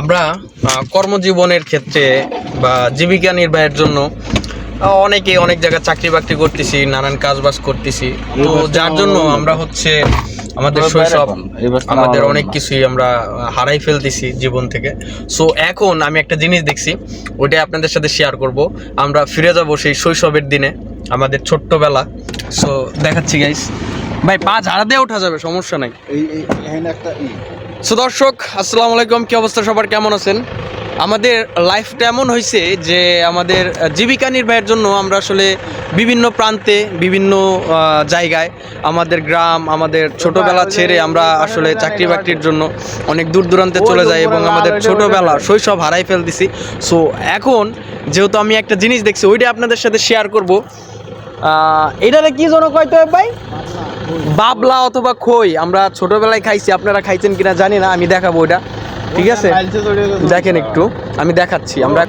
আমরা কর্মজীবনের ক্ষেত্রে বা জীবিকা নির্বাহের জন্য অনেকে অনেক জায়গায় চাকরি বাকরি করতেছি নানান কাজ বাজ করতেছি তো যার জন্য আমরা হচ্ছে আমাদের শৈশব আমাদের অনেক কিছুই আমরা হারাই ফেলতেছি জীবন থেকে। সো এখন আমি একটা জিনিস দেখছি ওইটাই আপনাদের সাথে শেয়ার করব। আমরা ফিরে যাব সেই শৈশবের দিনে আমাদের ছোট্টবেলা। সো দেখাচ্ছি গাইস ভাই পা ঝাড়া দিয়ে ওঠা যাবে সমস্যা নাই। এই এই একটা ই। সো দর্শক আসসালামু আলাইকুম। কী অবস্থা? সবার কেমন আছেন? আমাদের লাইফটা এমন হয়েছে যে আমাদের জীবিকা নির্বাহের জন্য আমরা আসলে বিভিন্ন প্রান্তে বিভিন্ন জায়গায় আমাদের গ্রাম আমাদের ছোটবেলা ছেড়ে আমরা আসলে চাকরি বাকরির জন্য অনেক দূর দূরান্তে চলে যাই এবং আমাদের ছোটবেলা শৈশব হারাই ফেলতেছি। সো এখন যেহেতু আমি একটা জিনিস দেখছি ওইটা আপনাদের সাথে শেয়ার করব। এটারে কি জন্য কয়তো ভাই? বাবলা অথবা খই, আমরা ছোটবেলায় খাইছি, আপনারা খাইছেন কিনা জানি না, আমি দেখাবো ওটা। ঠিক আছে? দেখেন একটু, আমি দেখাচ্ছি, আমরা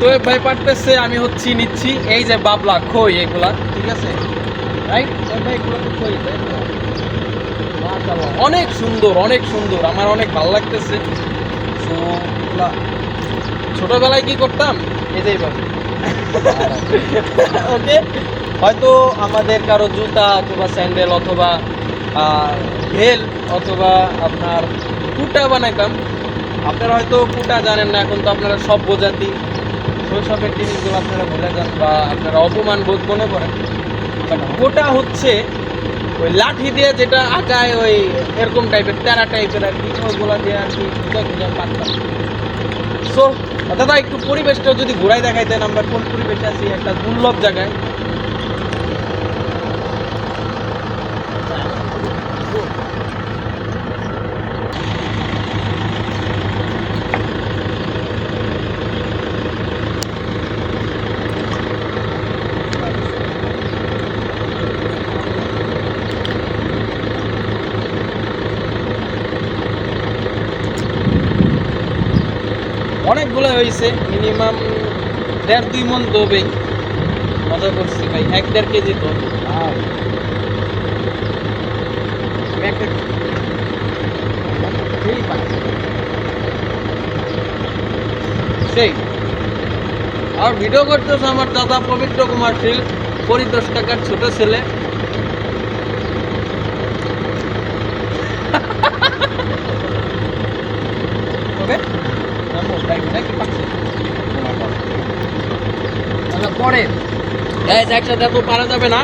তো ভাই পারতেছে, আমি হচ্ছি, নিচ্ছি, এই যে বাবলা, খই এগুলা, ঠিক আছে? অনেক সুন্দর অনেক সুন্দর, আমার অনেক ভালো লাগতেছে। তো এগুলা ছোটবেলায় কি করতাম? যে এইভাবে ওকে হয়তো আমাদের কারও জুতা অথবা স্যান্ডেল অথবা ভেল অথবা আপনার কুটা বানাইতাম। আপনারা হয়তো কুটা জানেন না এখন তো আপনারা সব বোঝাতি শৈশবের জিনিসগুলো আপনারা ভুলে যান বা আপনারা অপমান বোধ মনে করেন। বাট কোটা হচ্ছে ওই লাঠি দিয়ে যেটা আঁকায় ওই এরকম টাইপের তেরা টাইপের আর কি ওইগুলো দিয়ে আর কি পারতাম। সো দাদা, একটু পরিবেশটা যদি ঘুরাই দেখাইতেন, আমরা কোন পরিবেশে আছি? একটা দুর্লভ জায়গায়। অনেকগুলো হয়েছে মিনিমাম দেড় দুই মন দবেই। মজা করছি ভাই এক দেড় কেজি তো। সেই। আর ভিডিও করতেছে আমার দাদা পবিত্র কুমার শীল পরিতোষ টাকার ছোট ছেলে। পরে। এই একসাথে পারা যাবে না।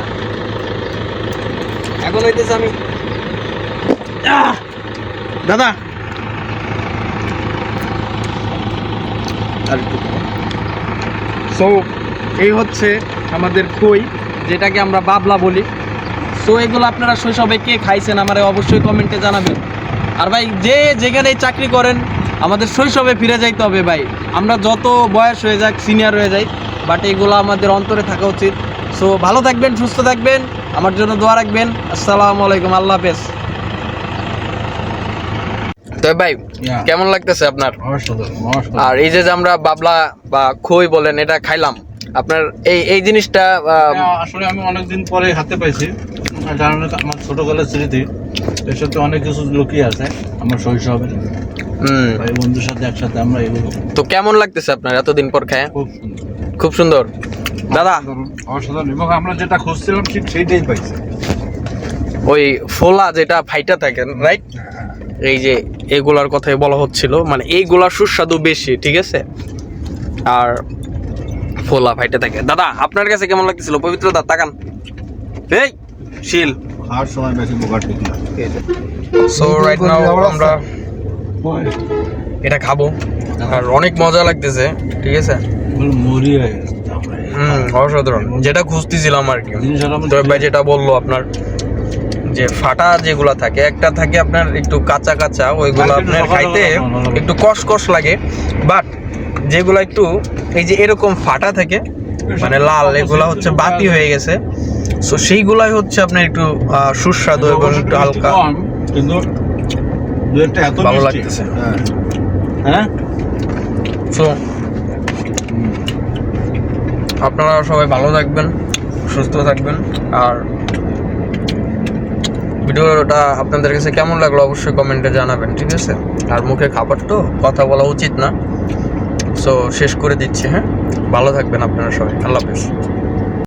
এখন হইতেছে আমি! দাদা। সো এই হচ্ছে আমাদের খই যেটাকে আমরা বাবলা বলি। সো এগুলো আপনারা শৈশবে কে খাইছেন আমারে অবশ্যই কমেন্টে জানাবেন। আর ভাই যে যেখানেই চাকরি করেন আমাদের শৈশবে ফিরে যাইতে হবে ভাই। আমরা যত বয়স হয়ে যাক সিনিয়র হয়ে যাই বাট এগুলো আমাদের অন্তরে থাকা উচিত। সো ভালো থাকবেন সুস্থ থাকবেন আমার জন্য দোয়া রাখবেন। আসসালামু আলাইকুম আল্লাহ হাফেজ। তো ভাই কেমন লাগতেছে আপনার? আর এই যে যে আমরা বাবলা বা খই বলেন এটা খাইলাম। আপনার এই এই জিনিসটা আসলে আমি অনেকদিন পরে হাতে পাইছি। কারণ আমার ছোটবেলার স্মৃতি। এর সাথে অনেক কিছু লুকিয়ে আছে আমার শৈশবের হুম, ভাই বন্ধুর সাথে একসাথে আমরা এগুলো তো কেমন লাগতেছে আপনার এতদিন পর খায়? খুব সুন্দর। খুব সুন্দর। দাদা? অসাধারণ, এবং আমরা যেটা খুঁজছিলাম ঠিক সেইটাই পাইছি। ওই ফোলা যেটা ফাইটা থাকে রাইট এই যে এগুলার কথাই বলা হচ্ছিল। মানে এইগুলার সুস্বাদু বেশি ঠিক আছে? আর ফোলা ফাইটা থাকে। দাদা আপনার কাছে কেমন লাগতেছিল? পবিত্র দা তাকান। এই শিল। খাওয়ার সময় বেশি বোকা ঠিক না। সো রাইট নাও আমরা এটা খাব। আর অনেক মজা লাগতেছে ঠিক আছে? মরি। হুম অসাধারণ। যেটা খুঁজতেছিলাম আর কি। ভাই যেটা বলল আপনার যে ফাটা যেগুলা থাকে একটা থাকে আপনার একটু কাঁচা কাঁচা ওইগুলো আপনার খাইতে একটু কষ কষ লাগে বাট যেগুলো একটু এই যে এরকম ফাটা থাকে মানে লাল এগুলো হচ্ছে বাতি হয়ে গেছে। সো সেইগুলাই হচ্ছে আপনার একটু সুস্বাদু এবং একটু হালকা। ভালো লাগতেছে। আপনারা সবাই ভালো থাকবেন সুস্থ থাকবেন। আর ভিডিওটা আপনাদের কাছে কেমন লাগল অবশ্যই কমেন্টে জানাবেন ঠিক আছে? আর মুখে খাবার তো কথা বলা উচিত না। সো শেষ করে দিচ্ছি হ্যাঁ? ভালো থাকবেন আপনারা সবাই। আল্লাহ হাফেজ।